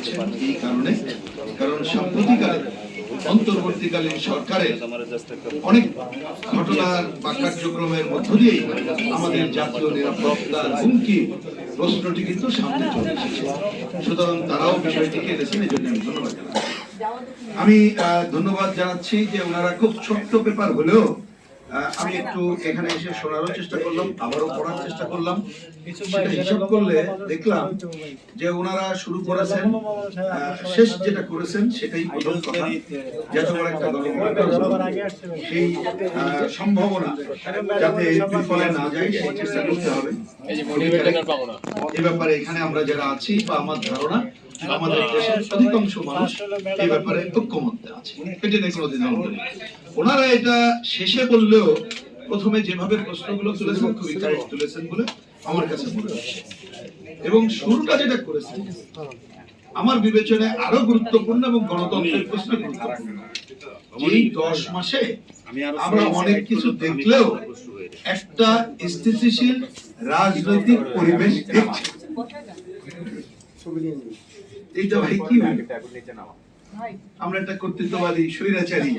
করেছেন এই কারণে। কারণ সাম্প্রতিককালে, অন্তর্বর্তীকালীন সরকারের অনেক ঘটনার বা কার্যক্রমের মধ্য দিয়েই আমাদের জাতীয় নিরাপত্তার হুমকি প্রশ্নটি কিন্তু সামনে চলে এসেছে। সুতরাং তারাও বিষয়টিকে এনেছেন এই জন্য আমি ধন্যবাদ জানাচ্ছি। আমি ধন্যবাদ জানাচ্ছি যে ওনারা খুব ছোট্ট পেপার হলেও আমি একটু এখানে এসে শোনারও চেষ্টা করলাম আবারও পড়ার চেষ্টা করলাম। সেটা হিসাব করলে দেখলাম যে ওনারা শুরু করেছেন আহ, শেষ যেটা করেছেন সেটাই প্রথম কথা। যত বড় একটা দল সেই আহ, সম্ভাবনা যাতে বিফলে না যায় সেই চেষ্টা করতে হবে। এ ব্যাপারে এখানে আমরা যারা আছি বা আমার ধারণা আমাদের দেশের অধিকাংশ মানুষ এই ব্যাপারে ঐক্যমত্যে আছে। এটা নিয়ে কোনো নেই। ওনারা এটা শেষে বললেও প্রথমে যেভাবে প্রশ্নগুলো তুলেছেন খুবই কারেক্ট তুলেছেন বলে আমার কাছে মনে হচ্ছে। এবং শুরুটা যেটা করেছেন আমার বিবেচনায় আরও গুরুত্বপূর্ণ এবং গণতন্ত্রের প্রশ্ন গুরুত্বপূর্ণ। এই দশ মাসে আমরা অনেক কিছু দেখলেও একটা স্থিতিশীল রাজনৈতিক পরিবেশ দেখছি। এইটা ভাই কি আমরা একটা কর্তৃত্ববাদী স্বৈরাচারী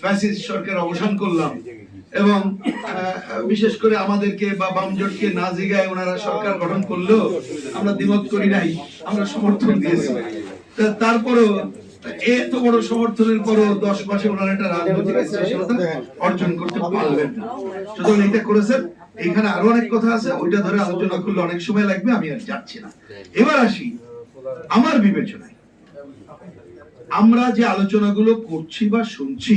ফ্যাসিস্ট সরকার অবসান করলাম এবং বিশেষ করে আমাদেরকে বা বামজোটকে না জিগায় ওনারা সরকার গঠন করলেও আমরা দ্বিমত করি নাই আমরা সমর্থন দিয়েছি। তা- তারপরেও এত বড় সমর্থনের পরও দশ মাসে ওনারা একটা রাজনৈতিক স্থিতিশীলতা অর্জন করতে পারলেন না। সুতরাং এটা করেছেন। এখানে আরও অনেক কথা আছে ওইটা ধরে আলোচনা করলে অনেক সময় লাগবে আমি আর যাচ্ছি না। এবার আসি আমার বিবেচনায়, আমরা যে আলোচনাগুলো করছি বা শুনছি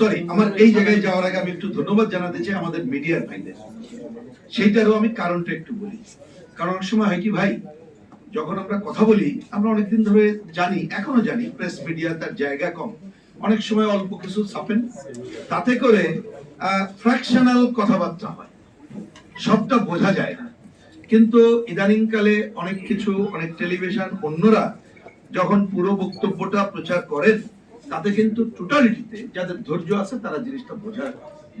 সরি আমার এই জায়গায় যাওয়ার আগে আমি একটু ধন্যবাদ জানাতে চাই আমাদের মিডিয়ার ভাইদের সেইটারও আমি কারণটা একটু বলি। কারণ সময় হয় কি ভাই, যখন আমরা কথা বলি, আমরা অনেকদিন ধরে জানি, এখনও জানি প্রেস মিডিয়া তার জায়গা কম। অনেক সময় অল্প কিছু ছাপেন। তাতে করে ফ্র্যাকশনাল কথাবার্তা হয়। সবটা বোঝা যায় না। কিন্তু ইদানিংকালে অনেক কিছু, অনেক টেলিভিশন অন্যরা যখন পুরো বক্তব্যটা প্রচার করেন, তাতে কিন্তু টোটালিটিতে যাদের ধৈর্য আছে তারা জিনিসটা বোঝা,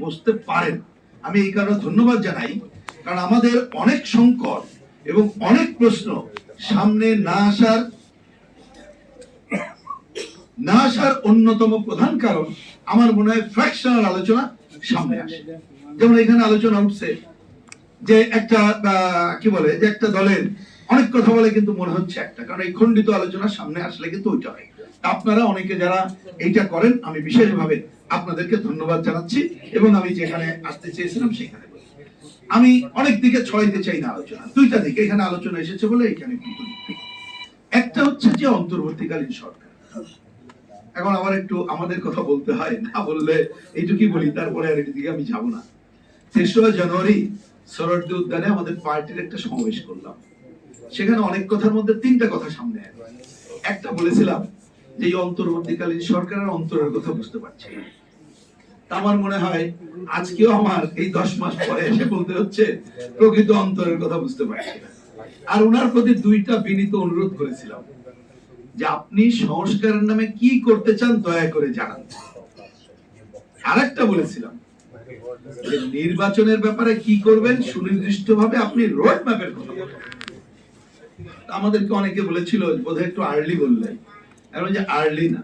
বুঝতে পারেন। আমি এই কারণে ধন্যবাদ জানাই, কারণ আমাদের অনেক সংকট এবং অনেক প্রশ্ন সামনে না আসার না আসার অন্যতম প্রধান কারণ, আমার মনে হয় ফ্র্যাকশনাল আলোচনা সামনে আসে। যেমন এখানে আলোচনা উঠছে যে একটা কি বলে, যে একটা দলের অনেক কথা বলে কিন্তু মনে হচ্ছে একটা। কারণ এই খণ্ডিত আলোচনা সামনে আসলে কিন্তু ওইটা হয়। আপনারা অনেকে যারা এইটা করেন, আমি বিশেষভাবে আপনাদেরকে ধন্যবাদ জানাচ্ছি এবং আমি যেখানে আসতে চেয়েছিলাম সেখানে আমি অনেক দিকে ছড়াইতে চাই না আলোচনা। দুইটা দিকে। এখানে আলোচনা এসেছে বলে এখানে একটা হচ্ছে যে অন্তর্বর্তীকালীন সরকার। এখন আমার একটু আমাদের কথা বলতে হয়, না বললে এইটুকুই বলি, তারপরে আর এদিকে আমি যাব না। তেসরা জানুয়ারি সরস্বতী উদ্যানে আমাদের পার্টির একটা সমাবেশ করলাম। সেখানে অনেক কথার মধ্যে তিনটা কথা সামনে একটা বলেছিলাম যে অন্তর্বর্তীকালীন সরকারের অন্তরের কথা বুঝতে পারছি আমার মনে হয় আজকেও আমার এই দশ মাস পরে এসে বলতে হচ্ছে, প্রকৃত অন্তরের কথা বুঝতে পারছি আর ওনার প্রতি দুইটা বিনীত অনুরোধ করেছিলাম যে, আপনি সংস্কারের নামে কি করতে চান, দয়া করে জানান। আরেকটা বলেছিলাম যে নির্বাচনের ব্যাপারে কি করবেন সুনির্দিষ্টভাবে আপনি রোড ম্যাপের কথা আমাদেরকে অনেকে বলেছিল, বোধহয় একটু আর্লি বললে। এখন যে আর্লি না।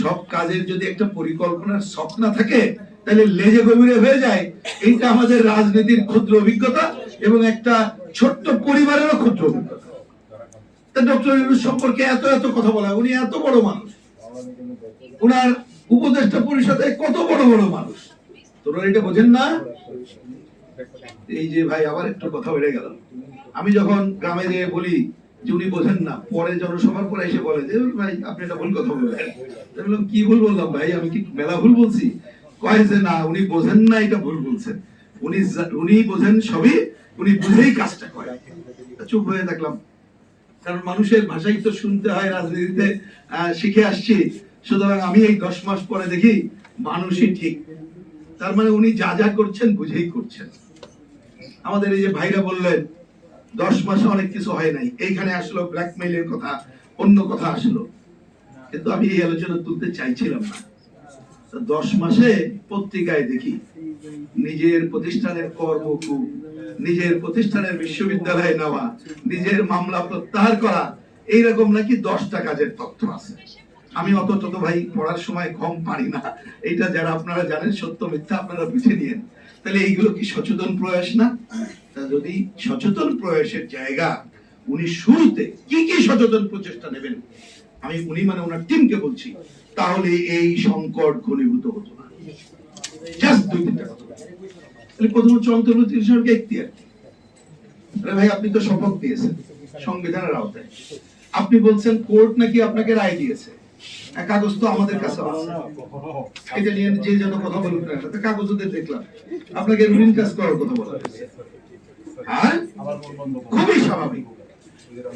সব কাজের যদি একটা পরিকল্পনার স্বপ্ন থাকে, তাহলে লেজে গভীরে হয়ে যায়। এইটা আমাদের রাজনীতির ক্ষুদ্র অভিজ্ঞতা এবং একটা ছোট্ট পরিবারেরও ক্ষুদ্র অভিজ্ঞতা। ডক্টর ইউনুস সম্পর্কে এত এত কথা বলা, উনি এত বড় মানুষ। উনার উপদেষ্টা পরিষদে কত বড় বড় মানুষ। তোরা এটা বোঝেন না? এই যে ভাই, আবার একটু কথা বেড়ে গেল। আমি যখন গ্রামে যেয়ে বলি যে উনি বোঝেন না, পরে জনসভার পরে এসে বলে যে, ভাই, আপনি এটা ভুল কথা বললেন। বললাম, কি ভুল বললাম ভাই? আমি কি মেলা ভুল বলছি? কয় যে, না, উনি বোঝেন না এটা ভুল বলছেন। উনি উনি বোঝেন সবই, উনি বুঝেই কাজটা করেন তা চুপ হয়ে থাকলাম কারণ মানুষের ভাষাই তো শুনতে হয়, রাজনীতিতে শিখে আসছি। সুতরাং আমি এই দশ মাস পরে দেখি, মানুষই ঠিক। তার মানে উনি যা যা করছেন বুঝেই করছেন। আমাদের এই যে ভাইরা বললেন, দশ মাসে অনেক কিছু হয় নাই। এইখানে আসলো ব্ল্যাকমেইলের কথা, অন্য কথা আসলো। কিন্তু আমি এই আলোচনা তুলতে চাইছিলাম না। দশ মাসে পত্রিকায় দেখি, নিজের প্রতিষ্ঠানের কর্মকূপ নিজের প্রতিষ্ঠানের বিশ্ববিদ্যালয়ে নেওয়া, নিজের মামলা প্রত্যাহার করা, এইরকম নাকি দশটা কাজের তথ্য আছে। আমি অত তত ভাই পড়ার সময় কম পারি না। এটা যারা আপনারা জানেন, সত্য মিথ্যা আপনারা বুঝে নিয়েন। তাহলে এইগুলো কি সচেতন প্রয়াস না? তা যদি সচেতন প্রয়াসের জায়গা উনি শুরুতে কি কি সচেতন প্রচেষ্টা নেবেন, আমি উনি মানে ওনার টিমকে বলছি, তাহলে এই সংকট ঘনীভূত হতো না। জাস্ট দুই তিনটা কথা তাহলে প্রথম হচ্ছে অন্তর্বর্তী সরকার এখতিয়ার? আরে ভাই, আপনি তো শপথ দিয়েছেন, সংবিধানের আওতায়। আপনি বলছেন কোর্ট নাকি আপনাকে রায় দিয়েছে। কাগজ তো আমাদের কাছে আছে। এটা নিয়ে যে যেন কথা না কাগজ ওদের দেখলাম। আপনাকে কাজ করার কথা বলা আর খুবই স্বাভাবিক।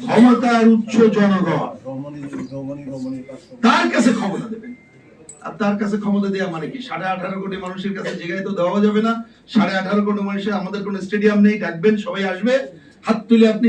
ক্ষমতার উচ্চ জনগণ। তার কাছে ক্ষমতা দেবেন। আর তার কাছে ক্ষমতা দেওয়া মানে কি? সাড়ে আঠারো কোটি মানুষের কাছে জায়গায় তো দেওয়া যাবে না। সাড়ে আঠারো কোটি মানুষের আমাদের কোনো স্টেডিয়াম নেই, ডাকবেন, সবাই আসবে। হাত তুলে আপনি